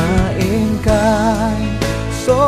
า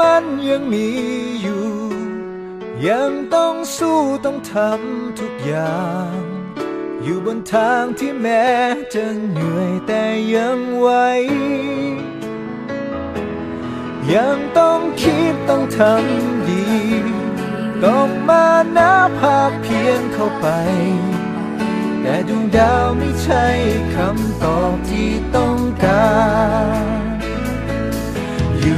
มันยังมีอยู่ ยังต้องสู้ต้องทำทุกอย่าง อยู่บนทางที่แม้จะเหนื่อยแต่ยังไหวยังต้องคิดต้องทำดี ต้องมานาภาคเพียนเข้าไป แต่ดวงดาวไม่ใช่คำตอบที่ต้องการ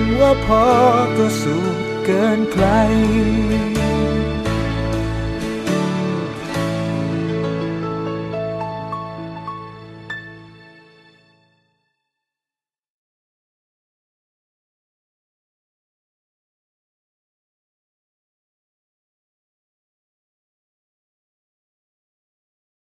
ำว่าพอก็สุขเกินใคร